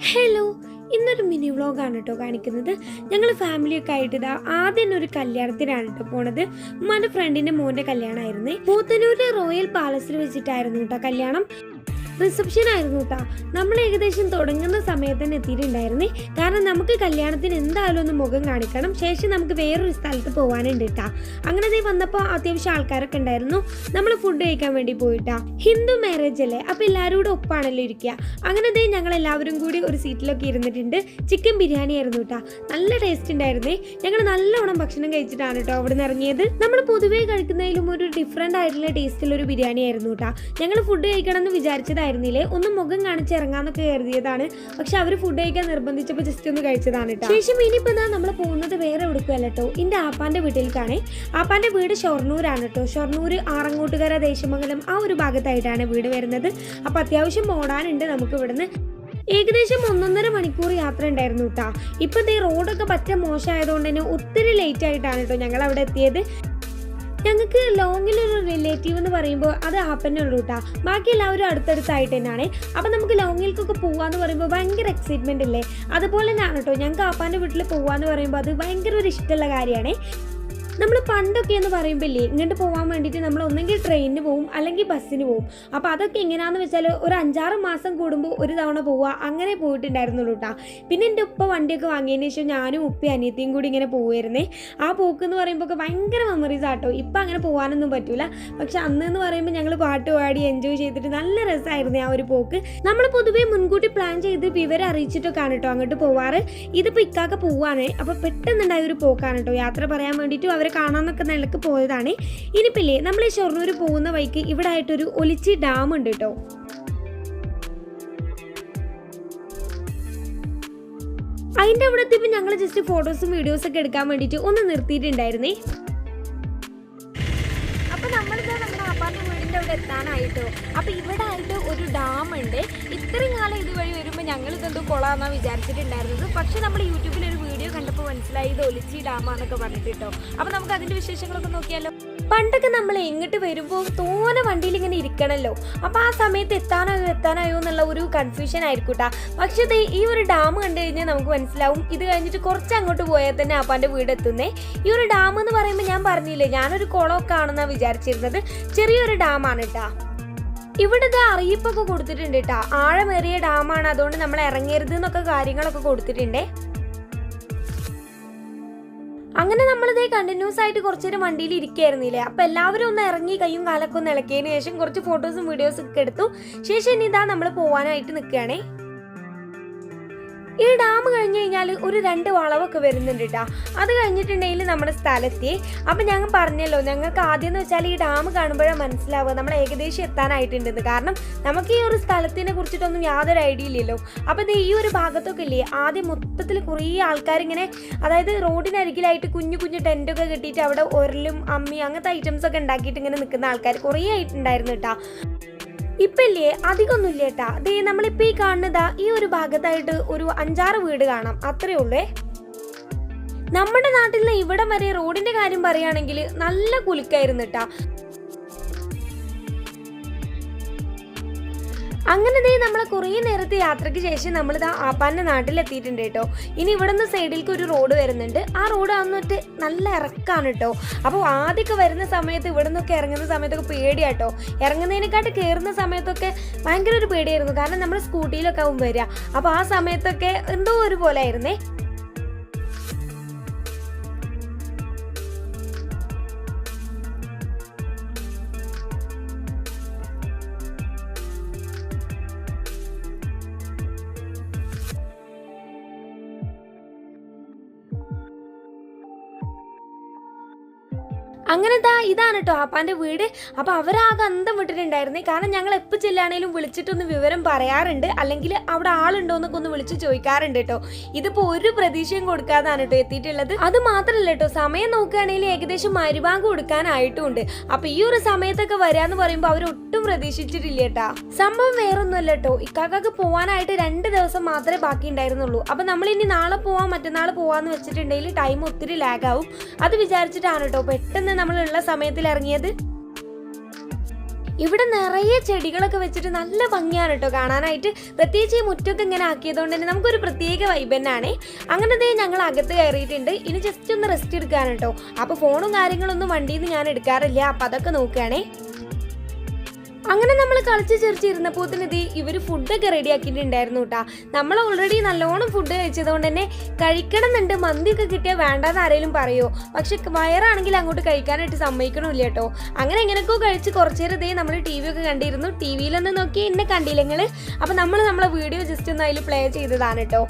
Hello ഇന്നൊരു mini വ്ളോഗാണ് കേട്ടോ കാണിക്കുന്നത്. ഞങ്ങൾ ഫാമിലിയൊക്കെ ആയിട്ട് ഇതാ ആദ്യം ഒരു കല്യാണത്തിനാണ് കേട്ടോ പോണത്. ഉമ്മാന്റെ ഫ്രണ്ടിന്റെ മോന്റെ കല്യാണമായിരുന്നേ പൂത്തനൂര് റോയൽ പാലസിൽ വെച്ചിട്ടായിരുന്നു കേട്ടോ കല്യാണം. റിസപ്ഷൻ ആയിരുന്നു കേട്ടോ നമ്മൾ ഏകദേശം തുടങ്ങുന്ന സമയത്ത് തന്നെ എത്തിയിട്ടുണ്ടായിരുന്നേ. കാരണം നമുക്ക് കല്യാണത്തിന് എന്തായാലും ഒന്ന് മുഖം കാണിക്കണം. ശേഷം നമുക്ക് വേറൊരു സ്ഥലത്ത് പോകാനുണ്ട് കേട്ടോ അങ്ങനെ നീ വന്നപ്പോൾ അത്യാവശ്യം ആൾക്കാരൊക്കെ ഉണ്ടായിരുന്നു. നമ്മൾ ഫുഡ് കഴിക്കാൻ വേണ്ടി പോയിട്ടാ. ഹിന്ദു മാരേജ് അല്ലേ? അപ്പോൾ എല്ലാവരും കൂടെ ഒപ്പാണല്ലോ ഇരിക്കുക അങ്ങനെ ദേ ഞങ്ങൾ എല്ലാവരും കൂടി ഒരു സീറ്റിലൊക്കെ ഇരുന്നിട്ടുണ്ട്. ചിക്കൻ ബിരിയാണി ആയിരുന്നു കേട്ടോ നല്ല ടേസ്റ്റ് ഉണ്ടായിരുന്നേ. ഞങ്ങൾ നല്ലവണ്ണം ഭക്ഷണം കഴിച്ചിട്ടാണ് കേട്ടോ അവിടെ നിന്ന് ഇറങ്ങിയത്. നമ്മൾ പൊതുവേ കഴിക്കുന്നതിലും ഒരു ഡിഫറെന്റ് ആയിട്ടുള്ള ടേസ്റ്റിലൊരു ബിരിയാണി ആയിരുന്നു കേട്ടോ ഞങ്ങൾ ഫുഡ് കഴിക്കണം എന്ന് വിചാരിച്ചതായിരുന്നില്ലേ ഒന്ന് മുഖം കാണിച്ച് ഇറങ്ങാന്നൊക്കെ കരുതിയതാണ്. പക്ഷെ അവർ ഫുഡ് കഴിക്കാൻ നിർബന്ധിച്ചപ്പോൾ ജസ്റ്റ് ഒന്ന് കഴിച്ചതാണ് കേട്ടോ ശേഷം ഇനിയിപ്പോൾ എന്താ നമ്മൾ പോകുന്നത് വേറെ എവിടേക്കുമല്ല കേട്ടോ എന്റെ ആപ്പാന്റെ വീട്ടിലേക്കാണ് ആപ്പാന്റെ വീട് ഷൊർണൂരാണ് കേട്ടോ ഷൊർണൂർ ആറങ്ങോട്ടുകര ദേശമംഗലം ആ ഒരു ഭാഗത്തായിട്ടാണ് വീട് വരുന്നത്. അപ്പോൾ അത്യാവശ്യം ഓടാനുണ്ട് നമുക്ക് ഇവിടുന്ന്. ഏകദേശം ഒന്നൊന്നര മണിക്കൂർ യാത്ര ഉണ്ടായിരുന്നു കേട്ടാ ദേ റോഡൊക്കെ പറ്റ മോശമായതുകൊണ്ട് തന്നെ ഒത്തിരി ലേറ്റ് ആയിട്ടാണ് കേട്ടോ ഞങ്ങൾ അവിടെ എത്തിയത്. ഞങ്ങൾക്ക് ലോങ്ങിലൊരു റിലേറ്റീവ് എന്ന് പറയുമ്പോൾ അത് ആപ്പന്നെ ഉള്ളൂ കേട്ടോ ബാക്കി എല്ലാവരും അടുത്തടുത്തായിട്ട് തന്നെയാണ്. അപ്പം നമുക്ക് ലോങ്ങിലേക്കൊക്കെ പോകാമെന്ന് പറയുമ്പോൾ ഭയങ്കര എക്സൈറ്റ്മെന്റ് അല്ലേ? അതുപോലെ തന്നെയാണ് കേട്ടോ ഞങ്ങൾക്ക് ആപ്പാന്റെ വീട്ടിൽ പോകാമെന്ന് പറയുമ്പോൾ അത് ഭയങ്കര ഒരു ഇഷ്ടമുള്ള കാര്യമാണ്. നമ്മൾ പണ്ടൊക്കെ എന്ന് പറയുമ്പോൾ ഇങ്ങോട്ട് പോകാൻ വേണ്ടിയിട്ട് നമ്മൾ ഒന്നെങ്കിൽ ട്രെയിനിന് പോകും അല്ലെങ്കിൽ ബസ്സിന് പോകും അപ്പോൾ അതൊക്കെ എങ്ങനെയാണെന്ന് വെച്ചാൽ ഒരു അഞ്ചാറ് മാസം കൂടുമ്പോൾ ഒരു തവണ പോവുക അങ്ങനെ പോയിട്ടുണ്ടായിരുന്നുള്ളൂ കേട്ടോ പിന്നെ എന്റെ ഉപ്പ വണ്ടിയൊക്കെ വാങ്ങിയതിന് ശേഷം ഞാനും ഉപ്പി അനിയത്തിയും കൂടി ഇങ്ങനെ പോകുമായിരുന്നേ ആ പോക്ക് എന്ന് പറയുമ്പോൾ ഒക്കെ ഭയങ്കര മെമ്മറീസ് ആട്ടോ. ഇപ്പം അങ്ങനെ പോകാനൊന്നും പറ്റൂല. പക്ഷെ അന്ന് എന്ന് പറയുമ്പോൾ ഞങ്ങൾ പാട്ട് പാടി എൻജോയ് ചെയ്തിട്ട് നല്ല രസമായിരുന്നു ആ ഒരു പോക്ക്. നമ്മൾ പൊതുവേ മുൻകൂട്ടി പ്ലാൻ ചെയ്ത് വിവരം അറിയിച്ചിട്ടൊക്കെയാണ് കേട്ടോ അങ്ങോട്ട് പോവാറ്. ഇതിപ്പോൾ ഇക്കാക്ക പോവാണ്. അപ്പോൾ പെട്ടെന്നുണ്ടായ ഒരു പോക്കാണ് കേട്ടോ യാത്ര പറയാൻ വേണ്ടിയിട്ടും അവരെ കാണാനൊക്കെ നിലയ്ക്ക് പോയതാണ്. ഇനിയിപ്പില്ലേ നമ്മൾ ഈ ഷൊർണൂർ പോകുന്ന വഴിക്ക് ഇവിടെ ആയിട്ടൊരു ഒലിച്ചി ഡാം ഉണ്ട് കേട്ടോ. അതിന്റെ അവിടെ എത്തിയപ്പോൾ ഞങ്ങൾ ജസ്റ്റ് ഫോട്ടോസും വീഡിയോസും ഒക്കെ എടുക്കാൻ വേണ്ടിയിട്ട് ഒന്ന് നിർത്തിയിട്ടുണ്ടായിരുന്നേ. അപ്പൊ നമ്മളിതാ നമ്മുടെ അപ്പാന്റെ വീടിന്റെ അവിടെ എത്താനായിട്ടോ. അപ്പൊ ഇവിടെ ആയിട്ട് ഒരു ഡാം ഉണ്ട്. ഇത്രയും കാലം ഇതുവഴി വരുമ്പോൾ ഞങ്ങൾ ഇതെന്തോ കൊള്ളാന്നാ വിചാരിച്ചിട്ടുണ്ടായിരുന്നത്. പക്ഷെ നമ്മൾ യൂട്യൂബിൽ കണ്ടപ്പോൾ മനസ്സിലായി ഇത് ഒലിച്ചി ഡാമാന്നൊക്കെ പറഞ്ഞിട്ട് കേട്ടോ. അപ്പൊ നമുക്ക് അതിന്റെ വിശേഷങ്ങളൊക്കെ നോക്കിയാലോ? പണ്ടൊക്കെ നമ്മൾ എങ്ങോട്ട് വരുമ്പോൾ തോനെ വണ്ടിയിൽ ഇങ്ങനെ ഇരിക്കണല്ലോ. അപ്പൊ ആ സമയത്ത് എത്താനായോ എത്താനായോ എന്നുള്ള ഒരു കൺഫ്യൂഷൻ ആയിരിക്കും പക്ഷേ ഈ ഒരു ഡാം കണ്ടു കഴിഞ്ഞാൽ നമുക്ക് മനസ്സിലാവും. ഇത് കഴിഞ്ഞിട്ട് കുറച്ച് അങ്ങോട്ട് പോയാൽ തന്നെ അപ്പാന്റെ വീട് എത്തുന്നേ. ഈ ഒരു ഡാം എന്ന് പറയുമ്പോൾ ഞാൻ പറഞ്ഞില്ലേ ഞാനൊരു കുളമൊക്കെ ആണെന്നാ വിചാരിച്ചിരുന്നത്. ചെറിയൊരു ഡാമാണ് കേട്ടാ ഇവിടെ ഇത് അറിയിപ്പൊക്കെ കൊടുത്തിട്ടുണ്ട് കേട്ടാ ആഴമേറിയ ഡാമാണ്. അതുകൊണ്ട് നമ്മൾ ഇറങ്ങരുത് എന്നൊക്കെ കാര്യങ്ങളൊക്കെ കൊടുത്തിട്ടുണ്ടേ. അങ്ങനെ നമ്മളിതേ കണ്ടിന്യൂസ് ആയിട്ട് കുറച്ചു നേരം വണ്ടിയിൽ ഇരിക്കായിരുന്നില്ലേ? അപ്പൊ എല്ലാവരും ഒന്ന് ഇറങ്ങി കയ്യും കാലൊക്കെ ഒന്ന് ഇളക്കിയതിന് ശേഷം കുറച്ച് ഫോട്ടോസും വീഡിയോസും ഒക്കെ എടുത്തു. ശേഷം ഇനി ഇതാ നമ്മൾ പോവാനായിട്ട് നിൽക്കുകയാണേ ഈ ഡാം കഴിഞ്ഞ് കഴിഞ്ഞാൽ ഒരു രണ്ട് വളവൊക്കെ വരുന്നുണ്ട് കേട്ടോ അത് കഴിഞ്ഞിട്ടുണ്ടെങ്കിൽ നമ്മുടെ സ്ഥലത്തെ. അപ്പം ഞങ്ങൾ പറഞ്ഞല്ലോ ഞങ്ങൾക്ക് ആദ്യം എന്ന് വെച്ചാൽ ഈ ഡാം കാണുമ്പോഴേ മനസ്സിലാവുക. നമ്മൾ ഏകദേശം എത്താനായിട്ടുണ്ടെന്ന്. കാരണം നമുക്ക് ഈ ഒരു സ്ഥലത്തിനെ കുറിച്ചിട്ടൊന്നും യാതൊരു ഐഡിയ ഇല്ലല്ലോ. അപ്പം ഇത് ഈ ഒരു ഭാഗത്തൊക്കെ ഇല്ലേ ആദ്യം മൊത്തത്തിൽ കുറേ ആൾക്കാരിങ്ങനെ അതായത് റോഡിനരികിലായിട്ട് കുഞ്ഞു കുഞ്ഞു ടെന്റൊക്കെ കെട്ടിയിട്ട് അവിടെ ഉരലും അമ്മി അങ്ങനത്തെ ഐറ്റംസ് ഒക്കെ ഉണ്ടാക്കിയിട്ട് ഇങ്ങനെ നിൽക്കുന്ന ആൾക്കാർ കുറേ ആയിട്ടുണ്ടായിരുന്നു കേട്ടോ ഇപ്പല്ലേ? അധികമൊന്നുമില്ല കേട്ടാ ദേ നമ്മളിപ്പോ ഈ കാണുന്നതാ ഈ ഒരു ഭാഗത്തായിട്ട് ഒരു അഞ്ചാറ് വീട് കാണാം. അത്രേ ഉള്ളേ. നമ്മുടെ നാട്ടിലെ ഇവിടം വരെ റോഡിന്റെ കാര്യം പറയുകയാണെങ്കിൽ നല്ല കുലുക്കായിരുന്നു കേട്ടാ അങ്ങനെ ദേ നമ്മളെ കുറേ നേരത്തെ യാത്രയ്ക്ക് ശേഷം നമ്മൾ ഇതാ ആപ്പാന്റെ നാട്ടിലെത്തിയിട്ടുണ്ട് കേട്ടോ. ഇനി ഇവിടെ നിന്ന് സൈഡിലേക്ക് ഒരു റോഡ് വരുന്നുണ്ട്. ആ റോഡ് വന്നിട്ട് നല്ല ഇറക്കാണ് കേട്ടോ. അപ്പോൾ ആദ്യമൊക്കെ വരുന്ന സമയത്ത് ഇവിടെ നിന്നൊക്കെ ഇറങ്ങുന്ന സമയത്തൊക്കെ പേടിയാട്ടോ ഇറങ്ങുന്നതിനെക്കാട്ട് കയറുന്ന സമയത്തൊക്കെ ഭയങ്കര ഒരു പേടിയായിരുന്നു. കാരണം നമ്മൾ സ്കൂട്ടിയിലൊക്കെ ആവും വരിക. അപ്പോൾ ആ സമയത്തൊക്കെ എന്തോ ഒരു പോലെ ആയിരുന്നേ. അങ്ങനെ ദാ ഇതാണ് കേട്ടോ ആപ്പാന്റെ വീട്. അപ്പൊ അവരാകെ അന്തം വിട്ടിട്ടുണ്ടായിരുന്നേ. കാരണം ഞങ്ങൾ എപ്പോൾ ചെല്ലാണേലും വിളിച്ചിട്ടൊന്ന് വിവരം പറയാറുണ്ട്. അല്ലെങ്കിൽ അവിടെ ആളുണ്ടോ എന്നൊക്കെ ഒന്ന് വിളിച്ച് ചോദിക്കാറുണ്ട് കേട്ടോ ഇതിപ്പോ ഒരു പ്രതീക്ഷയും കൊടുക്കാതാണ് കേട്ടോ എത്തിയിട്ടുള്ളത്. അത് മാത്രമല്ല കേട്ടോ സമയം നോക്കുകയാണെങ്കിൽ ഏകദേശം മരുഭാഗം കൊടുക്കാനായിട്ടുമുണ്ട് അപ്പൊ ഈ ഒരു സമയത്തൊക്കെ വരാന്ന് പറയുമ്പോൾ അവർ ഒട്ടും പ്രതീക്ഷിച്ചിട്ടില്ല കേട്ടാ സംഭവം വേറൊന്നുമല്ല കേട്ടോ ഇക്കാക്കാക്ക് പോവാനായിട്ട് രണ്ട് ദിവസം മാത്രമേ ബാക്കി ഉണ്ടായിരുന്നുള്ളൂ അപ്പൊ നമ്മൾ ഇനി നാളെ പോവാം മറ്റന്നാൾ പോവാന്ന് വെച്ചിട്ടുണ്ടെങ്കിൽ ടൈം ഒത്തിരി ലാഗ് ആവും. അത് വിചാരിച്ചിട്ടാണ് കേട്ടോ പെട്ടെന്ന് നമ്മളുള്ള സമയത്തിൽ ഇറങ്ങിയത്? ഇവിടെ നിറയെ ചെടികളൊക്കെ വെച്ചിട്ട് നല്ല ഭംഗിയാണ് കേട്ടോ കാണാനായിട്ട്. പ്രത്യേകിച്ച് ഈ മുറ്റൊക്കെ ഇങ്ങനെ ആക്കിയതുകൊണ്ട് തന്നെ നമുക്കൊരു പ്രത്യേക വൈബ് തന്നെയാണ്. അങ്ങനത്തെ ഞങ്ങൾ അകത്ത് കയറിയിട്ടുണ്ട്. ഇനി ജസ്റ്റ് ഒന്ന് റെസ്റ്റ് എടുക്കാനാണ് കേട്ടോ. അപ്പോൾ ഫോണും കാര്യങ്ങളൊന്നും വണ്ടിയിൽ നിന്ന് ഞാൻ എടുക്കാറില്ല. അപ്പോൾ അതൊക്കെ നോക്കുകയാണേ. അങ്ങനെ നമ്മൾ കളിച്ച് ചിരിച്ചിരുന്നപ്പോൾ തന്നെ ഇത് ഇവർ ഫുഡൊക്കെ റെഡി ആക്കിയിട്ടുണ്ടായിരുന്നു കേട്ടാ നമ്മൾ ഓൾറെഡി നല്ലോണം ഫുഡ് കഴിച്ചതുകൊണ്ട് തന്നെ കഴിക്കണം എന്നുണ്ട് മന്തിയൊക്കെ കിട്ടിയാൽ വേണ്ടാന്ന് ആരെങ്കിലും പറയുമോ പക്ഷെ വയറാണെങ്കിൽ അങ്ങോട്ട് കഴിക്കാനായിട്ട് സമ്മതിക്കണമില്ല കേട്ടോ അങ്ങനെ എങ്ങനെയൊക്കെ കഴിച്ച് കുറച്ച് നേരം ഇതേ നമ്മൾ ടി വി ഒക്കെ കണ്ടിരുന്നു. ടി വിയിലൊന്ന് നോക്കി എന്നെ കണ്ടില്ലെങ്കിൽ അപ്പം അപ്പോൾ നമ്മൾ നമ്മളെ വീഡിയോ ജസ്റ്റ് ഒന്ന് അതിൽ പ്ലേ ചെയ്തതാണ് കേട്ടോ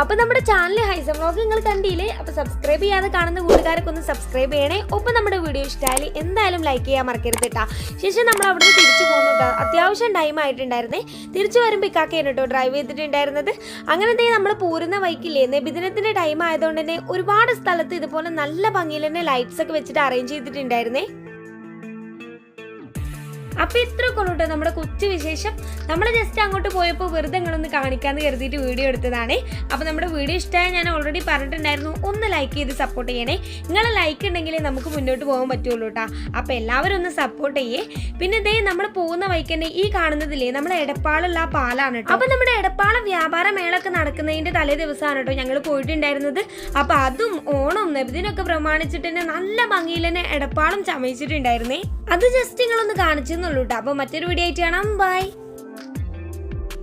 അപ്പൊ നമ്മുടെ ചാനൽ ഹൈസം വ്ളോഗ് നിങ്ങൾ കണ്ടില്ലേ? അപ്പൊ സബ്സ്ക്രൈബ് ചെയ്യാതെ കാണുന്ന കൂട്ടുകാരൊക്കെ ഒന്ന് സബ്സ്ക്രൈബ് ചെയ്യണേ. ഒപ്പം നമ്മുടെ വീഡിയോ ഇഷ്ടമായി എന്തായാലും ലൈക്ക് ചെയ്യാൻ മറക്കരുത് കേട്ടാ. ശേഷം നമ്മൾ അവിടെ നിന്ന് തിരിച്ചു പോകുന്നു കേട്ടോ. അത്യാവശ്യം ടൈം ആയിട്ടുണ്ടായിരുന്നേ. തിരിച്ചു വരുമ്പോൾ ഇക്കാക്കയാണ് കേട്ടോ ഡ്രൈവ് ചെയ്തിട്ടുണ്ടായിരുന്നത്. അങ്ങനെ തന്നെ നമ്മൾ പോരുന്ന വൈക്കില്ലേ നിബിദിനത്തിന്റെ ടൈം ആയതുകൊണ്ട് തന്നെ ഒരുപാട് സ്ഥലത്ത് ഇതുപോലെ നല്ല ഭംഗിയിൽ തന്നെ ലൈറ്റ്സ് ഒക്കെ വെച്ചിട്ട് അറേഞ്ച് ചെയ്തിട്ടുണ്ടായിരുന്നേ. അപ്പൊ ഇത്ര കൊള്ളൂട്ടോ നമ്മുടെ കൊച്ചു വിശേഷം. നമ്മൾ ജസ്റ്റ് അങ്ങോട്ട് പോയപ്പോൾ വെറുതെ നിങ്ങളൊന്ന് കാണിക്കാന്ന് കരുതിയിട്ട് വീഡിയോ എടുത്തതാണ്. അപ്പൊ നമ്മുടെ വീഡിയോ ഇഷ്ടമായ ഞാൻ ഓൾറെഡി പറഞ്ഞിട്ടുണ്ടായിരുന്നു. ഒന്ന് ലൈക്ക് ചെയ്ത് സപ്പോർട്ട് ചെയ്യണേ. നിങ്ങളെ ലൈക്ക് ഉണ്ടെങ്കിലേ നമുക്ക് മുന്നോട്ട് പോകാൻ പറ്റുള്ളൂ കേട്ടോ അപ്പൊ എല്ലാവരും ഒന്ന് സപ്പോർട്ട് ചെയ്യേ. പിന്നെ ഇതേ നമ്മൾ പോകുന്ന വഴിക്ക് തന്നെ ഈ കാണുന്നതില്ലേ നമ്മുടെ എടപ്പാളുള്ള പാലാണ് അപ്പൊ നമ്മുടെ എടപ്പാള വ്യാപാര മേളൊക്കെ നടക്കുന്നതിന്റെ തലേ ദിവസമാണ് കേട്ടോ ഞങ്ങൾ പോയിട്ടുണ്ടായിരുന്നത്. അപ്പൊ അതും ഓണം നബിദിനൊക്കെ പ്രമാണിച്ചിട്ട് തന്നെ നല്ല ഭംഗിയിൽ തന്നെ എടപ്പാളം ചമയിച്ചിട്ടുണ്ടായിരുന്നേ. അത് ജസ്റ്റ് നിങ്ങളൊന്ന് കാണിച്ചെന്നുള്ളൂ കേട്ടോ മറ്റൊരു വീഡിയോ ആയിട്ട് കാണാം. ബൈ